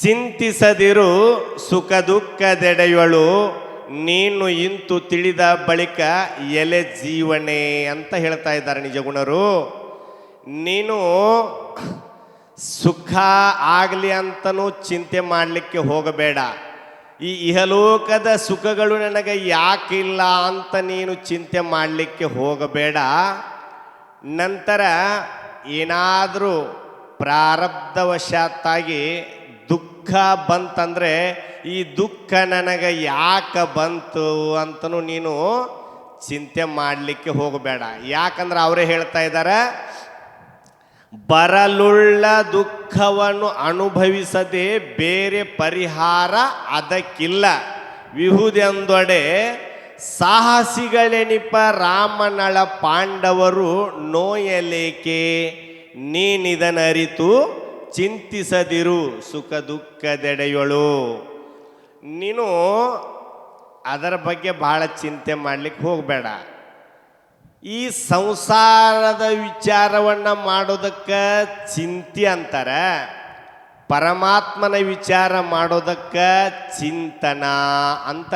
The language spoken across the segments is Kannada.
ಚಿಂತಿಸದಿರು ಸುಖ ದುಃಖದೆಡೆಯೊಳು. ನೀನು ಇಂತು ತಿಳಿದ ಬಳಿಕ ಎಲೆ ಜೀವನೆ ಅಂತ ಹೇಳ್ತಾ ಇದ್ದಾರೆ ನಿಜಗುಣರು ನೀನು ಸುಖ ಆಗಲಿ ಅಂತನೂ ಚಿಂತೆ ಮಾಡಲಿಕ್ಕೆ ಹೋಗಬೇಡ. ಈ ಇಹಲೋಕದ ಸುಖಗಳು ನನಗೆ ಯಾಕಿಲ್ಲ ಅಂತ ನೀನು ಚಿಂತೆ ಮಾಡಲಿಕ್ಕೆ ಹೋಗಬೇಡ. ನಂತರ ಏನಾದರೂ ಪ್ರಾರಬ್ಧವಶಾತ್ತಾಗಿ ದುಃಖ ಬಂತಂದ್ರೆ ಈ ದುಃಖ ನನಗೆ ಯಾಕೆ ಬಂತು ಅಂತನೂ ನೀನು ಚಿಂತೆ ಮಾಡಲಿಕ್ಕೆ ಹೋಗಬೇಡ. ಯಾಕಂದ್ರೆ ಅವರೇ ಹೇಳ್ತಾ ಇದ್ದಾರೆ ಬರಲುಳ್ಳ ದುಃಖವನ್ನು ಅನುಭವಿಸದೆ ಬೇರೆ ಪರಿಹಾರ ಅದಕ್ಕಿಲ್ಲ. ವಿಹುದೆಂದೊಡೆ ಸಾಹಸಿಗಳೆನಿಪ ರಾಮನಳ ಪಾಂಡವರು ನೋಯಲೇಕೆ? ನೀನಿದನರಿತು ಚಿಂತಿಸದಿರು ಸುಖ ದುಃಖದೆಡೆಯೊಳು. ನೀನು ಅದರ ಬಗ್ಗೆ ಬಹಳ ಚಿಂತೆ ಮಾಡಲಿಕ್ಕೆ ಹೋಗಬೇಡ. ಈ ಸಂಸಾರದ ವಿಚಾರವನ್ನು ಮಾಡೋದಕ್ಕೆ ಚಿಂತೆ ಅಂತಾರೆ. ಪರಮಾತ್ಮನ ವಿಚಾರ ಮಾಡೋದಕ್ಕೆ ಚಿಂತನ ಅಂತ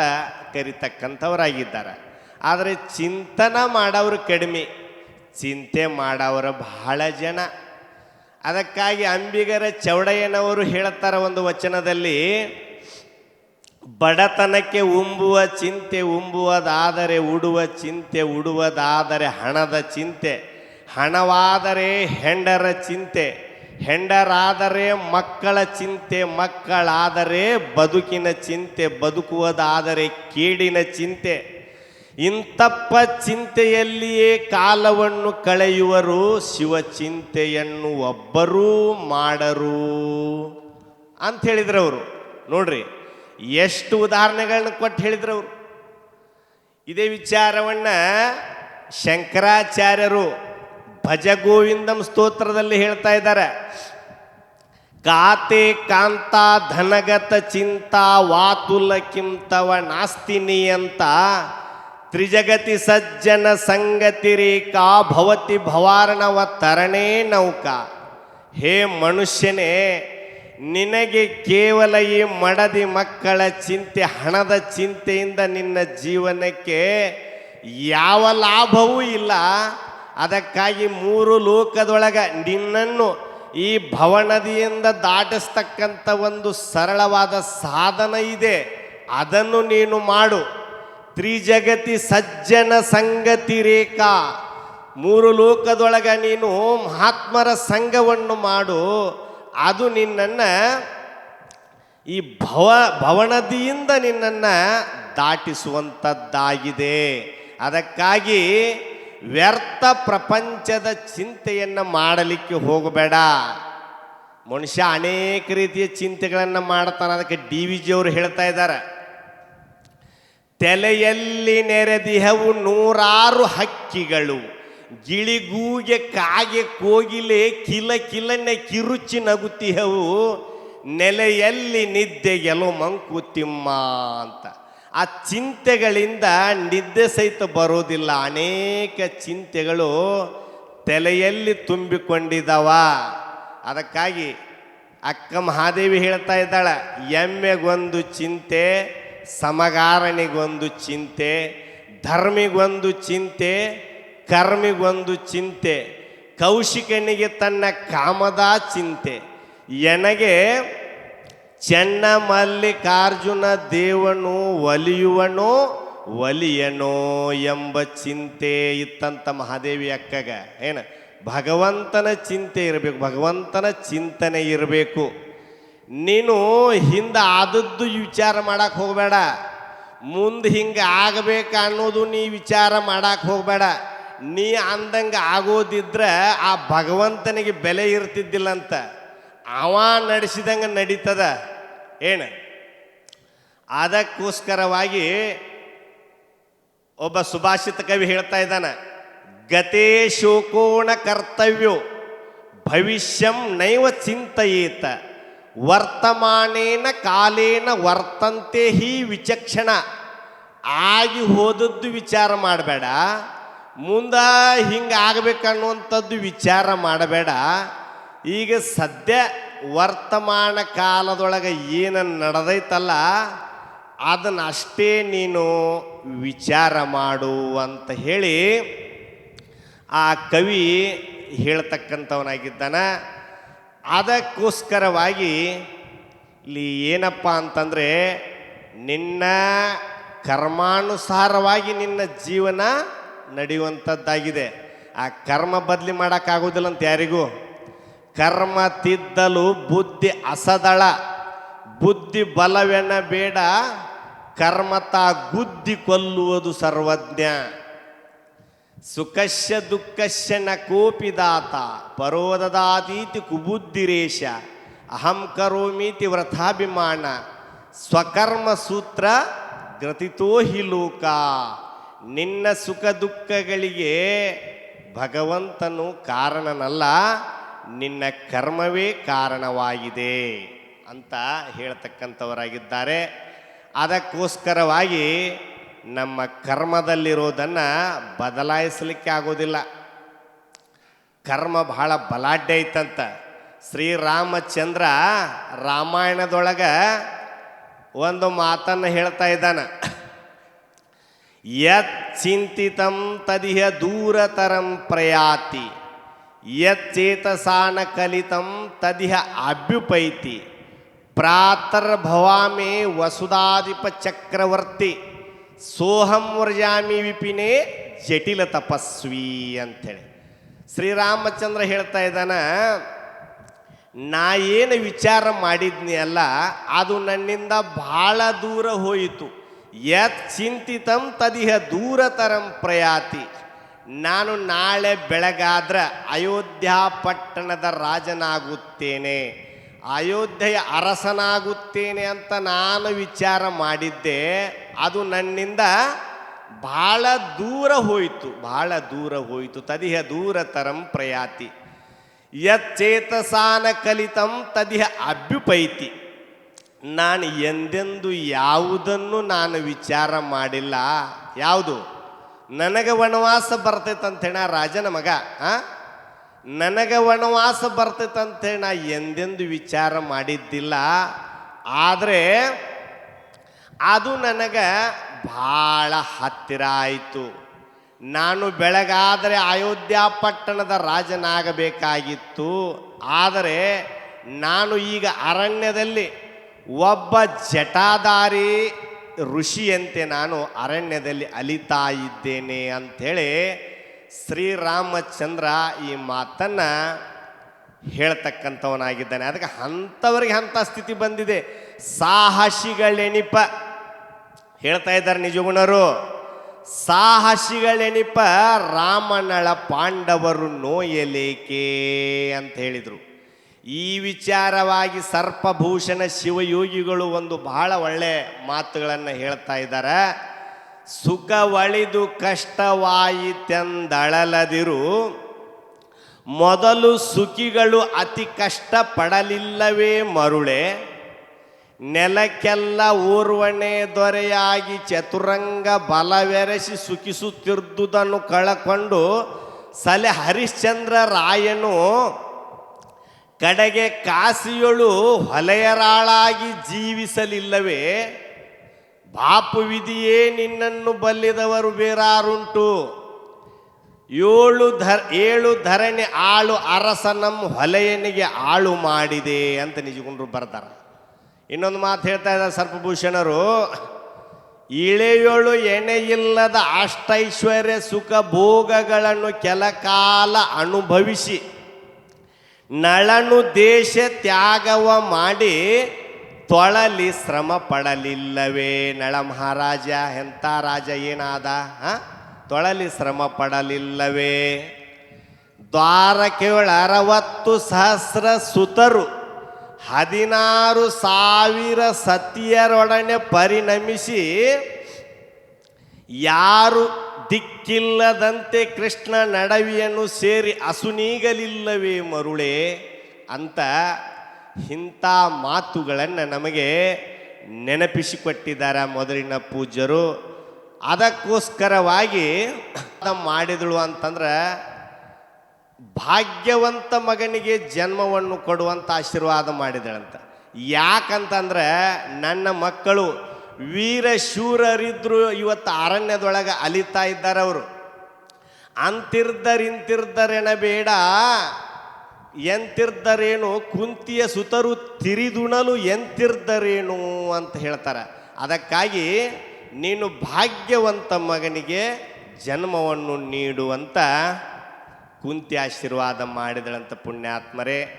ಕರಿತಕ್ಕಂಥವರಾಗಿದ್ದಾರೆ. ಆದರೆ ಚಿಂತನ ಮಾಡೋರು ಕಡಿಮೆ. ಚಿಂತೆ ಮಾಡೋರು ಬಹಳ ಜನ. ಅದಕ್ಕಾಗಿ ಅಂಬಿಗರ ಚೌಡಯ್ಯನವರು ಹೇಳುತ್ತಾರೆ ಒಂದು ವಚನದಲ್ಲಿ, ಬಡತನಕ್ಕೆ ಉಂಬುವ ಚಿಂತೆ ಉಂಬುವುದಾದರೆ ಉಡುವ ಚಿಂತೆ, ಉಡುವುದಾದರೆ ಹಣದ ಚಿಂತೆ, ಹಣವಾದರೆ ಹೆಂಡರ ಚಿಂತೆ, ಹೆಂಡರಾದರೆ ಮಕ್ಕಳ ಚಿಂತೆ, ಮಕ್ಕಳಾದರೆ ಬದುಕಿನ ಚಿಂತೆ, ಬದುಕುವುದಾದರೆ ಕೇಡಿನ ಚಿಂತೆ. ಇಂತಪ್ಪ ಚಿಂತೆಯಲ್ಲಿಯೇ ಕಾಲವನ್ನು ಕಳೆಯುವರು, ಶಿವ ಚಿಂತೆಯನ್ನು ಒಬ್ಬರೂ ಮಾಡರು ಅಂತ ಹೇಳಿದ್ರು ಅವರು ನೋಡ್ರಿ, ಎಷ್ಟು ಉದಾಹರಣೆಗಳನ್ನ ಕೊಟ್ಟು ಹೇಳಿದ್ರು ಅವರು ಇದೇ ವಿಚಾರವನ್ನ ಶಂಕರಾಚಾರ್ಯರು ಭಜಗೋವಿಂದಂ ಸ್ತೋತ್ರದಲ್ಲಿ ಹೇಳ್ತಾ ಇದ್ದಾರೆ. ಕಾತೆ ಕಾಂತ ಧನಗತ ಚಿಂತ ವಾತುಲ ಕಿಂತವ ನಾಸ್ತಿನಿ ಅಂತ ತ್ರಿಜಗತಿ ಸಜ್ಜನ ಸಂಗತಿ ರೇಖಾ ಭವತಿ ಭವಾರ್ಣವ ತರಣೇ ನೌಕ. ಹೇ ಮನುಷ್ಯನೇ, ನಿನಗೆ ಕೇವಲ ಈ ಮಡದಿ ಮಕ್ಕಳ ಚಿಂತೆ, ಹಣದ ಚಿಂತೆಯಿಂದ ನಿನ್ನ ಜೀವನಕ್ಕೆ ಯಾವ ಲಾಭವೂ ಇಲ್ಲ. ಅದಕ್ಕಾಗಿ ಮೂರು ಲೋಕದೊಳಗ ನಿನ್ನನ್ನು ಈ ಭವನದಿಯಿಂದ ದಾಟಿಸ್ತಕ್ಕಂಥ ಒಂದು ಸರಳವಾದ ಸಾಧನ ಇದೆ. ಅದನ್ನು ನೀನು ಮಾಡು. ತ್ರಿಜಗತಿ ಸಜ್ಜನ ಸಂಗತಿ ರೇಖಾ. ಮೂರು ಲೋಕದೊಳಗ ನೀನು ಮಹಾತ್ಮರ ಸಂಘವನ್ನು ಮಾಡು. ಅದು ನಿನ್ನನ್ನು ಈ ಭವ, ಭವನದಿಯಿಂದ ನಿನ್ನನ್ನು ದಾಟಿಸುವಂಥದ್ದಾಗಿದೆ. ಅದಕ್ಕಾಗಿ ವ್ಯರ್ಥ ಪ್ರಪಂಚದ ಚಿಂತೆಯನ್ನು ಮಾಡಲಿಕ್ಕೆ ಹೋಗಬೇಡ. ಮನುಷ್ಯ ಅನೇಕ ರೀತಿಯ ಚಿಂತೆಗಳನ್ನು ಮಾಡ್ತಾನೆ. ಅದಕ್ಕೆ ಡಿ ವಿ ಜಿಯವರು ಹೇಳ್ತಾ ಇದ್ದಾರೆ. ತೆಲೆಯಲ್ಲಿ ನೆರೆದಿಹವು ನೂರಾರು ಹಕ್ಕಿಗಳು. ಗಿಳಿಗೂಗೆ ಕಾಗೆ ಕೋಗಿಲೆ ಕಿಲ ಕಿಲನೆ ಕಿರುಚಿ ನಗುತ್ತಿಹವು ನೆಲೆಯಲ್ಲಿ ನಿದ್ದೆ ಗೆಲೋ ಮಂಕುತಿಮ್ಮ ಅಂತ. ಆ ಚಿಂತೆಗಳಿಂದ ನಿದ್ದೆ ಸಹಿತ ಬರೋದಿಲ್ಲ. ಅನೇಕ ಚಿಂತೆಗಳು ತಲೆಯಲ್ಲಿ ತುಂಬಿಕೊಂಡಿದ್ದಾವ ಅದಕ್ಕಾಗಿ ಅಕ್ಕ ಮಹಾದೇವಿ ಹೇಳ್ತಾ ಇದ್ದಾಳೆ, ಎಮ್ಮೆಗೊಂದು ಚಿಂತೆ ಸಮಗಾರನಿಗೊಂದು ಚಿಂತೆ, ಧರ್ಮಿಗೊಂದು ಚಿಂತೆ, ಕರ್ಮಿಗೊಂದು ಚಿಂತೆ, ಕೌಶಿಕನಿಗೆ ತನ್ನ ಕಾಮದ ಚಿಂತೆ. ಎನಗೆ ಚೆನ್ನ ಮಲ್ಲಿಕಾರ್ಜುನ ದೇವನು ಒಲಿಯುವನು, ಒಲಿಯನೋ ಎಂಬ ಚಿಂತೆ ಇತ್ತಂತ ಮಹಾದೇವಿ ಅಕ್ಕಗ. ಏನು? ಭಗವಂತನ ಚಿಂತೆ ಇರಬೇಕು, ಭಗವಂತನ ಚಿಂತನೆ ಇರಬೇಕು. ನೀನು ಹಿಂದೆ ಆದದ್ದು ವಿಚಾರ ಮಾಡಕ್ಕೆ ಹೋಗಬೇಡ. ಮುಂದೆ ಹಿಂಗೆ ಆಗಬೇಕು ಅನ್ನೋದು ನೀ ವಿಚಾರ ಮಾಡಕ್ಕೆ ಹೋಗಬೇಡ. ನೀ ಅಂದಂಗೆ ಆಗೋದಿದ್ರೆ ಆ ಭಗವಂತನಿಗೆ ಬೆಲೆ ಇರ್ತಿದ್ದಿಲ್ಲಂತ. ಅವ ನಡೆಸಿದಂಗೆ ನಡೀತದ. ಏನು? ಅದಕ್ಕೋಸ್ಕರವಾಗಿ ಒಬ್ಬ ಸುಭಾಷಿತ ಕವಿ ಹೇಳ್ತಾ ಇದ್ದಾನೆ, ಗತೇ ಶೋಕೋಣ ಕರ್ತವ್ಯೋ, ಭವಿಷ್ಯಂ ನೈವ ಚಿಂತೆಯೇತ. ವರ್ತಮಾನೇನ ಕಾಲೇನ ವರ್ತಂತೆ ಹಿ ವಿಚಕ್ಷಣ. ಆಗಿ ಹೋದದ್ದು ವಿಚಾರ ಮಾಡಬೇಡ. ಮುಂದ ಹಿಂಗೆ ಆಗಬೇಕನ್ನುವಂಥದ್ದು ವಿಚಾರ ಮಾಡಬೇಡ. ಈಗ ಸದ್ಯ ವರ್ತಮಾನ ಕಾಲದೊಳಗೆ ಏನು ನಡೆದೈತಲ್ಲ ಅದನ್ನ ಅಷ್ಟೇ ನೀನು ವಿಚಾರ ಮಾಡು ಅಂತ ಹೇಳಿ ಆ ಕವಿ ಹೇಳ್ತಕ್ಕಂಥವನಾಗಿದ್ದಾನ. ಅದಕ್ಕೋಸ್ಕರವಾಗಿ ಇಲ್ಲಿ ಏನಪ್ಪ ಅಂತಂದರೆ ನಿನ್ನ ಕರ್ಮಾನುಸಾರವಾಗಿ ನಿನ್ನ ಜೀವನ ನಡೆಯುವಂಥದ್ದಾಗಿದೆ. ಆ ಕರ್ಮ ಬದಲಿ ಮಾಡೋಕ್ಕಾಗೋದಿಲ್ಲ ಅಂತ ಯಾರಿಗೂ? ಕರ್ಮ ತಿದ್ದಲು ಬುದ್ಧಿ ಅಸದಳ. ಬುದ್ಧಿ ಬಲವೆನ ಬೇಡ ಕರ್ಮತ ಗುದ್ದಿ ಕೊಲ್ಲುವುದು ಸರ್ವಜ್ಞ. ಸುಖಸ್ಯ ದುಃಖಶ್ಯನ ನ ಕೋಪಿದಾತ ಪರೋದದಾತೀತಿ ಕುಬುದ್ಧಿರೇಶ ಅಹಂ ಕರೋಮೀತಿ ವ್ರತಾಭಿಮಾನ ಸ್ವಕರ್ಮ ಸೂತ್ರ ಗ್ರತಿತೋ ಹಿ ಲೋಕ. ನಿನ್ನ ಸುಖ ದುಃಖಗಳಿಗೆ ಭಗವಂತನು ಕಾರಣನಲ್ಲ, ನಿನ್ನ ಕರ್ಮವೇ ಕಾರಣವಾಗಿದೆ ಅಂತ ಹೇಳ್ತಕ್ಕಂಥವರಾಗಿದ್ದಾರೆ. ಅದಕ್ಕೋಸ್ಕರವಾಗಿ ನಮ್ಮ ಕರ್ಮದಲ್ಲಿರೋದನ್ನು ಬದಲಾಯಿಸಲಿಕ್ಕೆ ಆಗೋದಿಲ್ಲ. ಕರ್ಮ ಬಹಳ ಬಲಾಢ್ಯ ಐತಂತ. ಶ್ರೀರಾಮಚಂದ್ರ ರಾಮಾಯಣದೊಳಗೆ ಒಂದು ಮಾತನ್ನು ಹೇಳ್ತಾ ಇದ್ದಾನೆ. ಯತ್ ಚಿಂತಿತಂ ತದಿಹ ದೂರತರಂ ಪ್ರಯಾತಿ. ಯತ್ ಚೇತಸಾನ ಕಲಿತಂ ತದಿಹ ಅಭ್ಯುಪೈತಿ. ಪ್ರಾತರ್ಭವಾಮೇ ವಸುಧಾಧಿಪ ಚಕ್ರವರ್ತಿ. ಸೋಹಂ ವರ್ಜಾಮಿ ವಿಪಿನೇ ಜಟಿಲ ತಪಸ್ವಿ ಅಂಥೇಳಿ. ಶ್ರೀರಾಮಚಂದ್ರ ಹೇಳ್ತಾ ಇದ್ದಾನ, ನಾ ಏನು ವಿಚಾರ ಮಾಡಿದ್ನಿ ಅಲ್ಲ, ಅದು ನನ್ನಿಂದ ಬಹಳ ದೂರ ಹೋಯಿತು. ಯತ್ ಚಿಂತಿತಂ ತದಿಹ ದೂರತರಂ ಪ್ರಯಾತಿ. ನಾನು ನಾಳೆ ಬೆಳಗಾದ್ರ ಅಯೋಧ್ಯ ಪಟ್ಟಣದ ರಾಜನಾಗುತ್ತೇನೆ. ಅಯೋಧ್ಯೆಯ ಅರಸನಾಗುತ್ತೇನೆ ಅಂತ ನಾನು ವಿಚಾರ ಮಾಡಿದ್ದೆ, ಅದು ನನ್ನಿಂದ ಬಹಳ ದೂರ ಹೋಯಿತು, ಬಹಳ ದೂರ ಹೋಯಿತು, ತದಿಹ ದೂರತರಂ ಪ್ರಯಾತಿ. ಯಚ್ಚೇತಸಾನ ಕಲಿತಂ ತದಿಹ ಅಭ್ಯುಪೈತಿ. ನಾನು ಎಂದೆಂದು ಯಾವುದನ್ನು ನಾನು ವಿಚಾರ ಮಾಡಿಲ್ಲ, ಯಾವುದು? ನನಗೆ ವನವಾಸ ಬರ್ತೈತಂತೇಣ ರಾಜನ ಮಗ, ಆ? ನನಗೆ ವನವಾಸ ಬರ್ತೈತಂತೇಳಿ ನಾ ಎಂದೆಂದು ವಿಚಾರ ಮಾಡಿದ್ದಿಲ್ಲ. ಆದರೆ ಅದು ನನಗೆ ಭಾಳ ಹತ್ತಿರ ಆಯಿತು. ನಾನು ಬೆಳಗಾದರೆ ಅಯೋಧ್ಯ ಪಟ್ಟಣದ ರಾಜನಾಗಬೇಕಾಗಿತ್ತು. ಆದರೆ ನಾನು ಈಗ ಅರಣ್ಯದಲ್ಲಿ ಒಬ್ಬ ಜಟಾದಾರಿ ಋಷಿಯಂತೆ ನಾನು ಅರಣ್ಯದಲ್ಲಿ ಅಲಿತಾ ಇದ್ದೇನೆ ಅಂಥೇಳಿ ಶ್ರೀರಾಮಚಂದ್ರ ಈ ಮಾತನ್ನು ಹೇಳ್ತಕ್ಕಂಥವನಾಗಿದ್ದಾನೆ. ಅದಕ್ಕೆ ಅಂಥವ್ರಿಗೆ ಅಂಥ ಸ್ಥಿತಿ ಬಂದಿದೆ. ಸಾಹಸಿಗಳೆಣಿಪ ಹೇಳ್ತಾ ಇದ್ದಾರೆ ನಿಜಗುಣರು. ಸಾಹಸಿಗಳೆಣಿಪ ರಾಮನಳ ಪಾಂಡವರು ನೋಯಲೇಕೆ ಅಂತ ಹೇಳಿದರು. ಈ ವಿಚಾರವಾಗಿ ಸರ್ಪಭೂಷಣ ಶಿವಯೋಗಿಗಳು ಒಂದು ಬಹಳ ಒಳ್ಳೆ ಮಾತುಗಳನ್ನು ಹೇಳ್ತಾ ಇದ್ದಾರೆ. ಸುಖ ಒಳಿದು ಕಷ್ಟವಾಯಿತೆಂದಳಲದಿರು. ಮೊದಲು ಸುಖಿಗಳು ಅತಿ ಕಷ್ಟ ಪಡಲಿಲ್ಲವೇ ಮರುಳೆ. ನೆಲಕ್ಕೆಲ್ಲ ಊರ್ವಣೆ ದೊರೆಯಾಗಿ ಚತುರಂಗ ಬಲವೆರೆಸಿ ಸುಖಿಸುತ್ತಿದ್ದುದನ್ನು ಕಳಕೊಂಡು ಸಲೆ ಹರಿಶ್ಚಂದ್ರ ರಾಯನು ಕಡೆಗೆ ಕಾಸಿಯೊಳು ಹೊಲೆಯರಾಳಾಗಿ ಜೀವಿಸಲಿಲ್ಲವೇ. ಬಾಪು ವಿಧಿಯೇ ನಿನ್ನನ್ನು ಬಲ್ಲಿದವರು ಬೇರಾರುಂಟು. ಏಳು ಧರ್, ಏಳು ಧರಣಿ ಆಳು ಅರಸನಂ ಹೊಲೆಯನಿಗೆ ಆಳು ಮಾಡಿದೆ ಅಂತ ನಿಜಗೊಂಡ್ರು ಬರ್ತಾರೆ. ಇನ್ನೊಂದು ಮಾತು ಹೇಳ್ತಾ ಇದ್ದಾರೆ ಸರ್ಪಭೂಷಣರು. ಇಳೆಯೊಳು ಎಣೆಯಿಲ್ಲದ ಅಷ್ಟೈಶ್ವರ್ಯ ಸುಖ ಭೋಗಗಳನ್ನು ಕೆಲ ಕಾಲ ಅನುಭವಿಸಿ, ನಳನು ದೇಶ ತ್ಯಾಗವ ಮಾಡಿ ತೊಳಲಿ ಶ್ರಮ ಪಡಲಿಲ್ಲವೇ. ನಳ ಮಹಾರಾಜ, ಎಂಥ ರಾಜ ಏನಾದ? ತೊಳಲಿ ಶ್ರಮ ಪಡಲಿಲ್ಲವೇ. ದ್ವಾರಕೆಯೊಳ ಅರವತ್ತು ಸಹಸ್ರ ಸುತರು ಹದಿನಾರು ಸಾವಿರ ಸತಿಯರೊಡನೆ ಪರಿಣಮಿಸಿ ಯಾರು ದಿಕ್ಕಿಲ್ಲದಂತೆ ಕೃಷ್ಣ ನಡವಿಯನ್ನು ಸೇರಿ ಅಸುನೀಗಲಿಲ್ಲವೇ ಮರುಳೆ ಅಂತ ಇಂಥ ಮಾತುಗಳನ್ನು ನಮಗೆ ನೆನಪಿಸಿಕೊಟ್ಟಿದ್ದಾರೆ ಮೊದಲಿನ ಪೂಜ್ಯರು. ಅದಕ್ಕೋಸ್ಕರವಾಗಿ ಅದ ಮಾಡಿದಳು ಅಂತಂದ್ರೆ, ಭಾಗ್ಯವಂತ ಮಗನಿಗೆ ಜನ್ಮವನ್ನು ಕೊಡುವಂತ ಆಶೀರ್ವಾದ ಮಾಡಿದಳಂತ. ಯಾಕಂತಂದ್ರೆ, ನನ್ನ ಮಕ್ಕಳು ವೀರ ಶೂರರಿದ್ರು ಇವತ್ತು ಅರಣ್ಯದೊಳಗೆ ಅಲಿತಾ ಇದ್ದಾರೆ ಅವರು. ಅಂತಿರ್ದರಿಂತಿರ್ದರೆನ ಬೇಡ ಎಂತಿರ್ದರೇನು ಕುಂತಿಯ ಸುತರು ತಿರಿದುಣಲು ಎಂತಿರ್ದರೇನು ಅಂತ ಹೇಳ್ತಾರೆ. ಅದಕ್ಕಾಗಿ ನೀನು ಭಾಗ್ಯವಂತ ಮಗನಿಗೆ ಜನ್ಮವನ್ನು ನೀಡುವಂತ ಕುಂತಿ ಆಶೀರ್ವಾದ ಮಾಡಿದಳಂತ ಪುಣ್ಯಾತ್ಮರೇ.